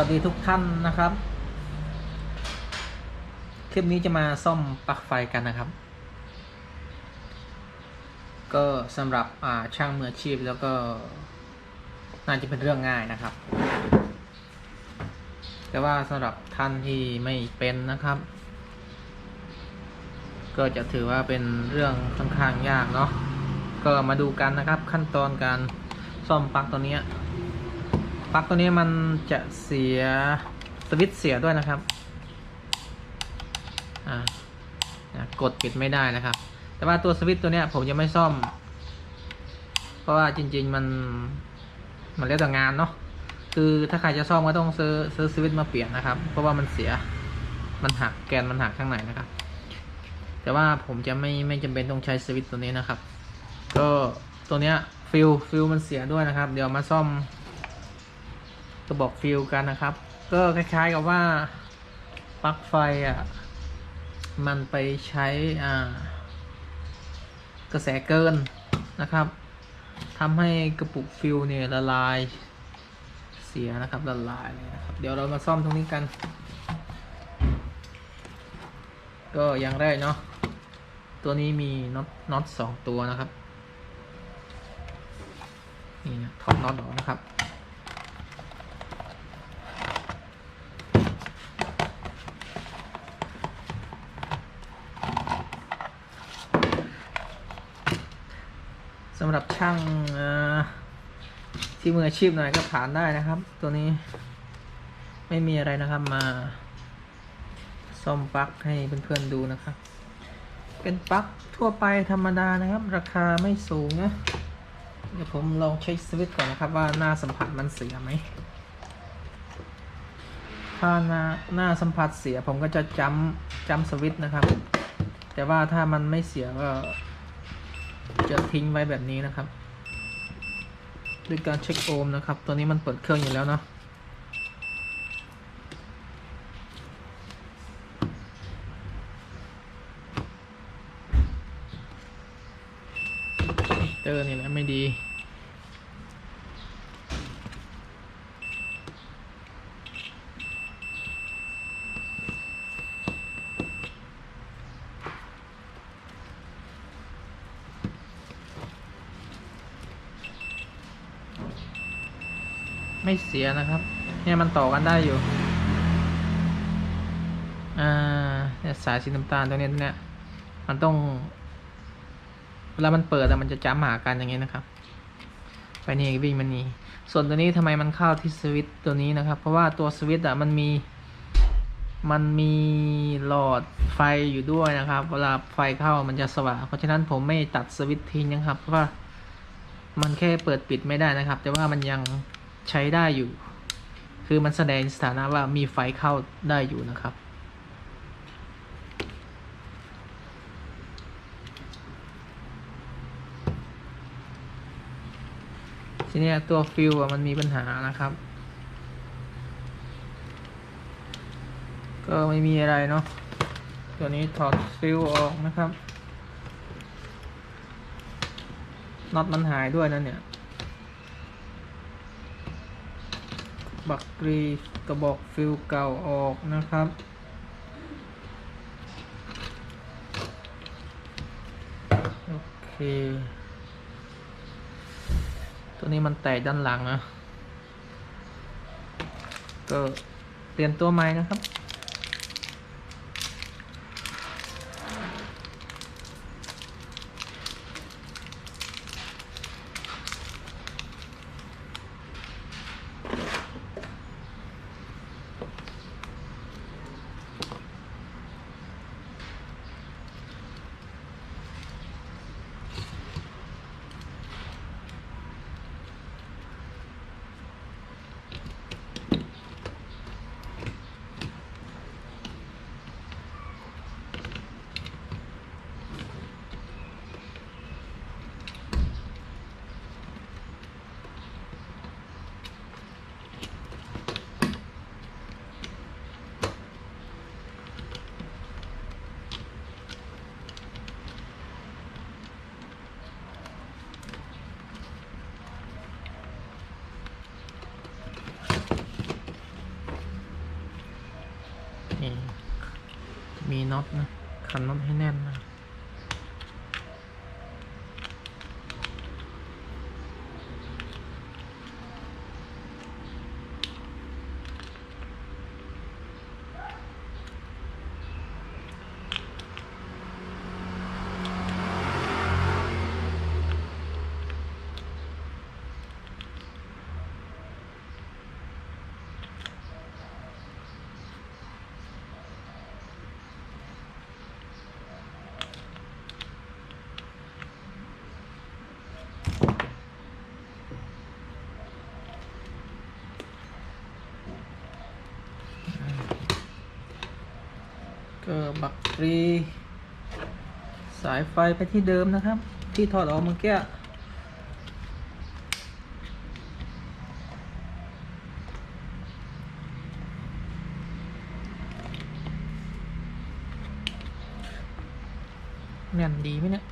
วัสดีทุกท่านนะครับ คลิปนี้จะมาซ่อมปลั๊กไฟกันนะครับ ก็สำหรับช่างมืออาชีพแล้วก็ น่าจะเป็นเรื่องง่ายนะครับ แต่ว่าสำหรับท่านที่ไม่เป็นนะครับ ก็จะถือว่าเป็นเรื่องค่อนข้างยากเนาะก็มาดูกันนะครับขั้นตอนการซ่อมปลั๊กตัวนี้ ปลั๊กตัวนี้มันจะเสียสวิตช์เสียด้วยนะครับกดปิดไม่ได้นะครับ แต่ว่าตัวสวิตช์ตัวเนี้ยผมยังไม่ซ่อม เพราะว่าจริง ๆมันมันเรียกแต่งานเนาะคือถ้าใครจะซ่อมก็ต้องซื้อซื้อสวิตช์มาเปลี่ยนนะครับ เพราะว่ามันเสียมันหักแกนมันหักข้างในนะครับ แต่ว่าผมจะไม่ไม่จำเป็นต้องใช้สวิตช์ตัวนี้นะครับ ก็ตัวเนี้ยฟิลฟิลมันเสียด้วยนะครับ เดี๋ยวมาซ่อม กระบอกฟิลกันนะครับ ก็คล้ายๆกับว่าปลั๊กไฟอะมันไปใช้อ่ากระแสเกินนะครับทำให้กระปุกฟิลเนี่ยละลายเสียนะครับละลายเลยนะครับ เดี๋ยวเรามาซ่อมตรงนี้กัน ก็อย่างแรกเนาะตัวนี้มีน็อตน็อตสองตัวนะครับนี่นะท็อปน็อตออกนะครับำหรับช่างที่มืออาชีพหน่อยก็ผ่านได้นะครับ ตัวนี้ไม่มีอะไรนะครับมา ซ่อมปลั๊กให้เพื่อนๆดูนะครับ เป็นปลั๊กทั่วไปธรรมดานะครับ ราคาไม่สูงนะเดี๋ยวผมลองเช็คสวิตช์ก่อนนะครับว่าหน้าสัมผัสมันเสียไหม ถ้าหน้าหน้าสัมผัสเสียผมก็จะจำจำสวิตช์นะครับ แต่ว่าถ้ามันไม่เสียก็ จะทิ้งไว้แบบนี้นะครับ ด้วยการเช็คโอห์มนะครับ ตัวนี้มันเปิดเครื่องอยู่แล้วเนาะมิเตอร์นี่แหละไม่ดี ไม่เสียนะครับ เนี่ยมันต่อกันได้อยู่ อ่าเนี่ยสายสีน้ำตาลตัวนี้เนี่ยมันต้อง เวลามันเปิดอะมันจะจ้ำหากันอย่างเงี้ยนะครับ ไปนี่วิ่งมันนี่ ส่วนตัวนี้ทำไมมันเข้าที่สวิตตัวนี้นะครับ เพราะว่าตัวสวิตช์อะมันมี มันมีหลอดไฟอยู่ด้วยนะครับ เวลาไฟเข้ามันจะสว่าง เพราะฉะนั้นผมไม่ตัดสวิตทิ้งนะครับ เพราะว่ามันแค่เปิดปิดไม่ได้นะครับ แต่ว่ามันยัง ใช้ได้อยู่ คือมันแสดงสถานะว่ามีไฟเข้าได้อยู่นะครับ ทีนี้ตัวฟิลมันมีปัญหานะครับ ก็ไม่มีอะไรเนาะ ตัวนี้ถอดฟิลออกนะครับน็อตมันหายด้วยนะเนี่ย บักกรีกระบอกฟิลเก่าออกนะครับ โอเค ตัวนี้มันแตกด้านหลังนะ ก็เตรียมตัวใหม่นะครับ มีน็อตนะ คันน็อตให้แน่นนะ ก็ รี สายไฟไปที่เดิมนะครับ ที่ถอดออกเมื่อกี้แน่นดีไหมเนี่ย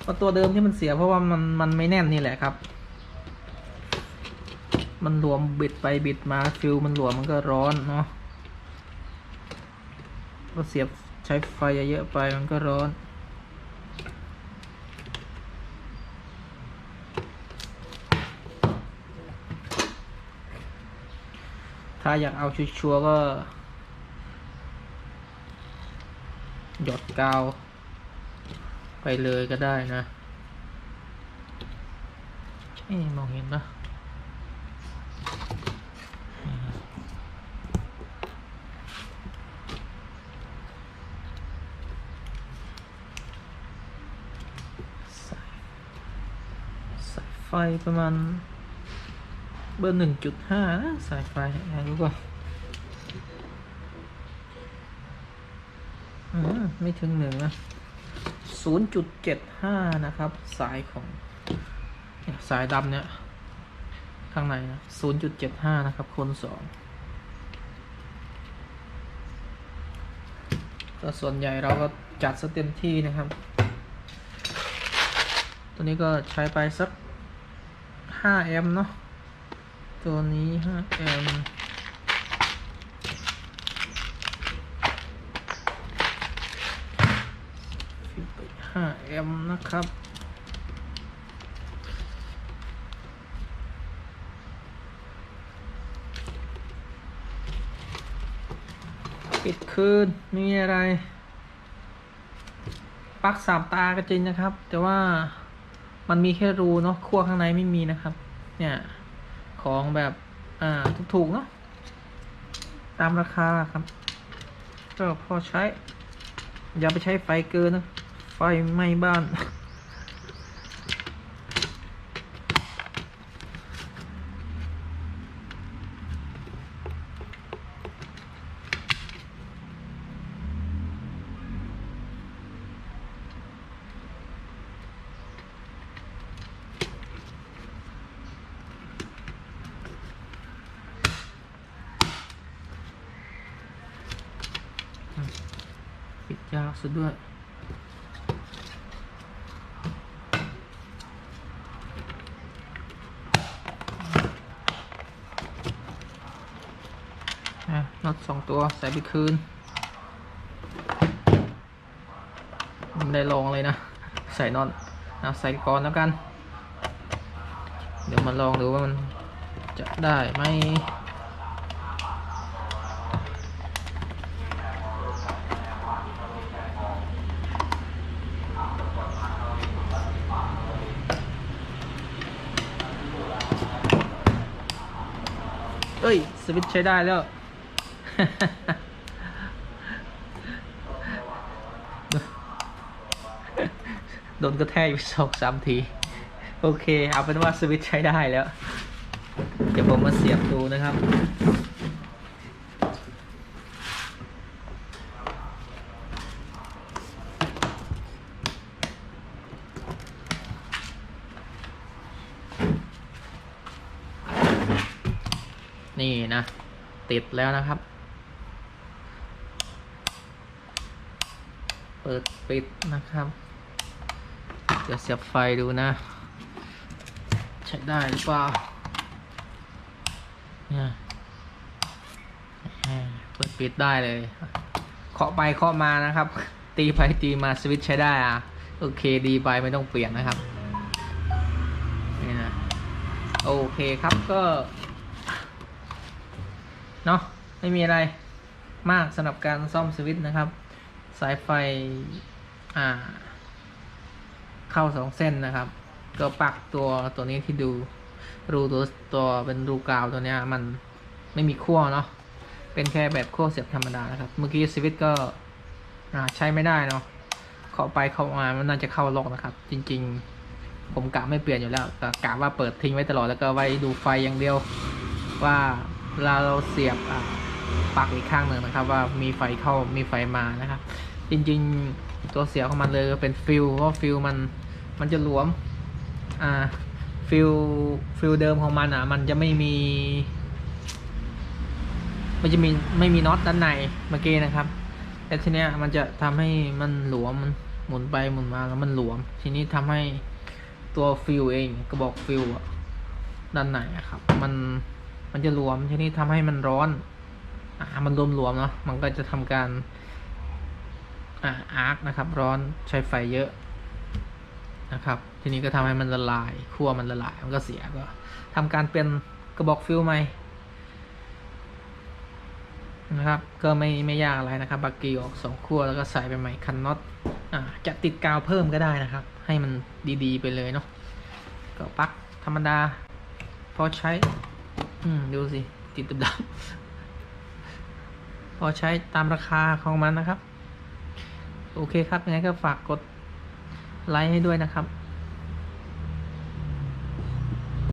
เพราะตัวเดิมที่มันเสียเพราะว่ามันมันไม่แน่นนี่แหละครับ มันหลวมบิดไปบิดมาฟิวมันหลวมมันก็ร้อนเนาะ ก็เสียบใช้ไฟเยอะๆไปมันก็ร้อน ถ้าอยากเอาชัวร์ก็ หยดกาว ไปเลยก็ได้นะ เอ๊มองเห็นปะสายสายไฟ ประมาณ เบอร์หนึ่งจุดห้าสายไฟอะไรรู้ป่อืมไม่ถึงหนึ่งนะศูนย์จุดเจ็ดห้านะครับ สายของสายดำเนี่ย ข้างในนะศูนย์จุดเจ็ดห้านะครับคนสองก็ส่วนใหญ่เราก็จัดซะเต็มที่นะครับ ตัวนี้ก็ใช้ไปสัก ห้าแอมป์เนาะตัวนี้5แอมป์5แอมป์นะครับปิดคืนมีอะไร ปักสามตาก็จริงนะครับ แต่ว่า มันมีแค่รูเนาะขั้วข้างในไม่มีนะครับ เนี่ย ของแบบอ่าถูกๆเนาะตามราคาครับ ก็พอใช้ อย่าไปใช้ไฟเกินนะ ไฟไหม้บ้าน ปิดยากซะด้วยอะน็อตสองตัวใส่ไปคืนไม่ได้ลองเลยนะ ใส่น็อตนะใส่ก่อนแล้วกัน เดี๋ยวมาลองดูว่ามันจะได้ไหม สวิตช์ใช้ได้แล้ว โดนกระแทกอยู่สองสามที โอเค เอาเป็นว่าสวิตช์ใช้ได้แล้ว เดี๋ยวผมมาเสียบดูนะครับ นี่นะ ติดแล้วนะครับ เปิดปิดนะครับเดี๋ยวเสียบไฟดูนะ ใช้ได้หรือเปล่าเนี่ยเปิดปิดได้เลย เคาะไปเคาะมานะครับ ตีไปตีมาสวิตช์ใช้ได้อะโอเคดีไปไม่ต้องเปลี่ยนนะครับนี่นะโอเคครับก็ เนาะไม่มีอะไรมากสำหรับการซ่อมสวิตช์นะครับ สายไฟอ่า เข้าสองเส้นนะครับ ก็ปักตัวตัวนี้ที่ดู รูตัวตัวเป็นรูกาวตัวเนี้ย มันไม่มีขั้วเนาะเป็นแค่แบบขั้วเสียบธรรมดานะครับ เมื่อกี้สวิตช์ก็ใช้ไม่ได้เนาะเข้าไปเข้ามามันน่าจะเข้าล็อกนะครับ จริง ๆ ผมกะไม่เปลี่ยนอยู่แล้วก็กะว่าเปิดทิ้งไว้ตลอดแล้วก็ไว้ดูไฟอย่างเดียวว่า เวลาเราเสียบอ่าปลักอีกข้างหนึ่งนะครับ ว่ามีไฟเข้ามีไฟมานะครับ จริงๆตัวเสียบของมันเลยเป็นฟิลเพราะฟิลมันมันจะหลวมอ่าฟิลฟิลเดิมของมันอะ มันจะไม่มีมันจะมีไม่มีน็อตด้านในเมื่อกี้นะครับแต่ทีเนี้ยมันจะทำให้มันหลวมมันหมุนไปหมุนมาแล้วมันหลวม ทีนี้ทำให้ตัวฟิลเองกระบอกฟิลอะด้านในอะครับ มัน มันจะหลวมทีนี้ทำให้มันร้อน อ่ามันรวมหลวมเนาะมันก็จะทำการอ่าอาร์คนะครับ ร้อนใช้ไฟเยอะนะครับ ทีนี้ก็ทำให้มันละลายขั้วมันละลายมันก็เสียก็ทำการเปลี่ยนกระบอกฟิลใหม่นะครับ ก็ไม่ไม่ยากอะไรนะครับบักกี้ออกสองขั้วแล้วก็ใส่ไปใหม่คันน็อตอ่าจะติดกาวเพิ่มก็ได้นะครับ ให้มันดีๆ ไปเลยเนาะก็ปักธรรมดาพอใช้ อืม ดูสิ ติดดำพอใช้ตามราคาของมันนะครับ โอเคครับยังไงก็ฝากกดไลค์ให้ด้วยนะครับ